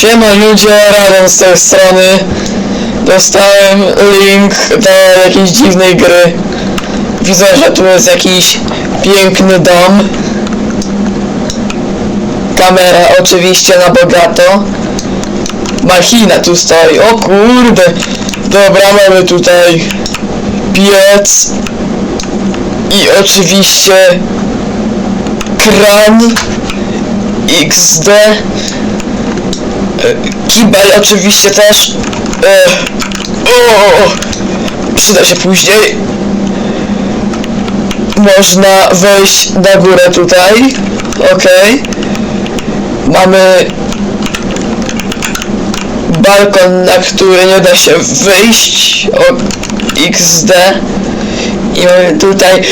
Siema ludzie, Radon z tej strony. Dostałem link do jakiejś dziwnej gry. Widzę, że tu jest jakiś piękny dom. Kamera oczywiście na bogato. Machina tu stoi, o kurde. Dobra, mamy tutaj piec. I oczywiście kran XD Kibel oczywiście też. E, o, Przyda się później. Można wejść na górę tutaj. Okej. Mamy Balkon, na który nie da się wyjść. O XD I mamy tutaj